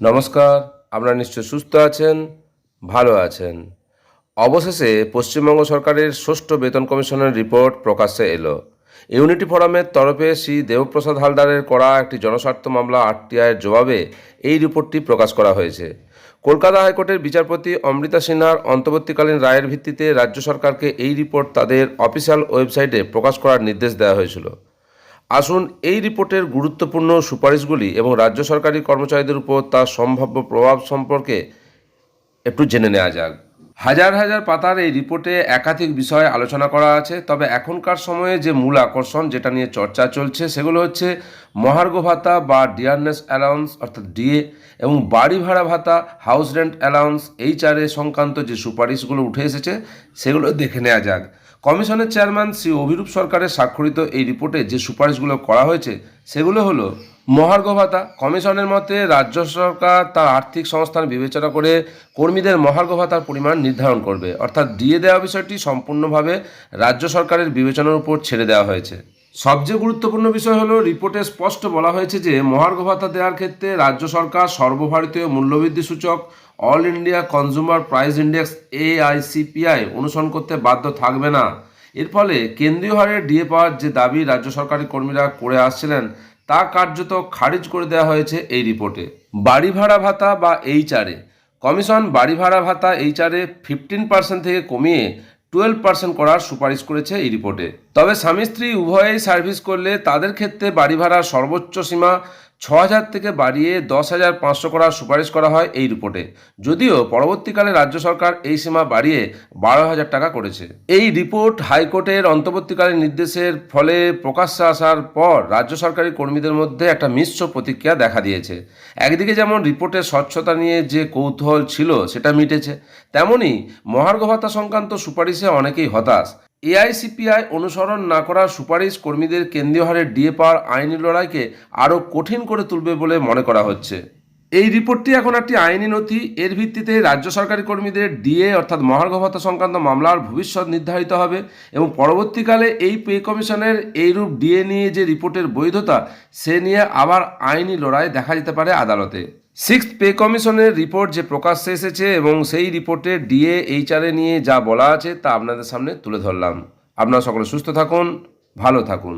নমস্কার আপনারা নিশ্চয় সুস্থ আছেন, ভালো আছেন। অবশেষে পশ্চিমবঙ্গ সরকারের ষষ্ঠ বেতন কমিশনের রিপোর্ট প্রকাশ্যে এলো। ইউনিটি ফোরামের তরফে শ্রী দেবপ্রসাদ হালদারের করা একটি জনস্বার্থ মামলা আরটিআইয়ের জবাবে এই রিপোর্টটি প্রকাশ করা হয়েছে। কলকাতা হাইকোর্টের বিচারপতি অমৃতা সিনহার অন্তর্বর্তীকালীন রায়ের ভিত্তিতে রাজ্য সরকারকে এই রিপোর্ট তাদের অফিসিয়াল ওয়েবসাইটে প্রকাশ করার নির্দেশ দেওয়া হয়েছিল। আসুন, এই রিপোর্টের গুরুত্বপূর্ণ সুপারিশগুলি এবং রাজ্য সরকারি কর্মচারীদের উপর তার সম্ভাব্য প্রভাব সম্পর্কে একটু জেনে নেওয়া যাক। হাজার হাজার পাতার এই রিপোর্টে একাধিক বিষয় আলোচনা করা আছে, তবে এখনকার সময়ে যে মূল আকর্ষণ যেটা নিয়ে চর্চা চলছে সেগুলো হচ্ছে মহার্ঘ ভাতা বা ডিয়ারনেস অ্যালাউন্স অর্থাৎ ডিএ এবং বাড়ি ভাড়া ভাতা, হাউস রেন্ট অ্যালাউন্স এইচআরএ সংক্রান্ত যে সুপারিশগুলো উঠে এসেছে সেগুলো দেখে নেওয়া যাক। কমিশনের চেয়ারম্যান শ্রী অভিরূপ সরকারের স্বাক্ষরিত এই রিপোর্টে যে সুপারিশগুলো করা হয়েছে, সেগুলো হলো, মহার্ঘ ভাতা, কমিশনের মতে রাজ্য সরকার তার আর্থিক সংস্থান বিবেচনা করে কর্মীদের মহার্ঘ ভাতার পরিমাণ নির্ধারণ করবে। অর্থাৎ দিয়ে দেওয়া বিষয়টি সম্পূর্ণভাবে রাজ্য সরকারের বিবেচনার উপর ছেড়ে দেওয়া হয়েছে। সবচেয়ে গুরুত্বপূর্ণ বিষয় হলো, রিপোর্টে স্পষ্ট বলা হয়েছে যে, মহার্ঘ ভাতা দেওয়ার ক্ষেত্রে রাজ্য সরকার সর্বভারতীয় মূল্যবৃদ্ধি সূচক all India consumer price index AICPI অনুসরণ করতে বাধ্য থাকবে না। এর ফলে কেন্দ্রীয় হারে ডিএ পাওয়ার যে দাবি রাজ্য সরকারি কর্মীরা করে আসছিলেন, তা কার্যত খারিজ করে দেওয়া হয়েছে এই রিপোর্টে। বাড়ি ভাড়া ভাতা বা এইচআরএ কমিশন বাড়ি ভাড়া ভাতা এইচআরএ ফিফটিন পার্সেন্ট থেকে কমিয়ে টুয়েলভ পার্সেন্ট করার সুপারিশ করেছে এই রিপোর্টে। তবে স্বামী স্ত্রী উভয়েই সার্ভিস করলে তাদের ক্ষেত্রে বাড়ি ভাড়ার সর্বোচ্চ সীমা ছ হাজার থেকে বাড়িয়ে দশ হাজার পাঁচশো করার সুপারিশ করা হয় এই রিপোর্টে। যদিও পরবর্তীকালে রাজ্য সরকার এই সীমা বাড়িয়ে বারো হাজার টাকা করেছে। এই রিপোর্ট হাইকোর্টের অন্তর্বর্তীকালীন নির্দেশের ফলে প্রকাশ্যে আসার পর রাজ্য সরকারি কর্মীদের মধ্যে একটা মিশ্র প্রতিক্রিয়া দেখা দিয়েছে। একদিকে যেমন রিপোর্টের স্বচ্ছতা নিয়ে যে কৌতূহল ছিল সেটা মিটেছে তেমনই মহার্ঘ ভাতা সংক্রান্ত সুপারিশে অনেকেই হতাশ। এআইসিপিআই অনুসরণ না করার সুপারিশ কর্মীদের কেন্দ্রীয় হারে ডিএ পাওয়ার আইনি লড়াইকে আরও কঠিন করে তুলবে বলে মনে করা হচ্ছে। এই রিপোর্টটি এখন একটি আইনি নথি। এর ভিত্তিতে রাজ্য সরকারি কর্মীদের ডিএ অর্থাৎ মহার্ঘ ভাতা সংক্রান্ত মামলার ভবিষ্যৎ নির্ধারিত হবে এবং পরবর্তীকালে এই পে কমিশনের এইরূপ ডিএ নিয়ে যে রিপোর্টের বৈধতা, সে নিয়ে আবার আইনি লড়াই দেখা যেতে পারে আদালতে। সিক্স পে কমিশনের রিপোর্ট যে প্রকাশ্যে এসেছে এবং সেই রিপোর্টে ডিএ এইচআরএ নিয়ে যা বলা আছে তা আপনাদের সামনে তুলে ধরলাম। আপনারা সকলে সুস্থ থাকুন, ভালো থাকুন।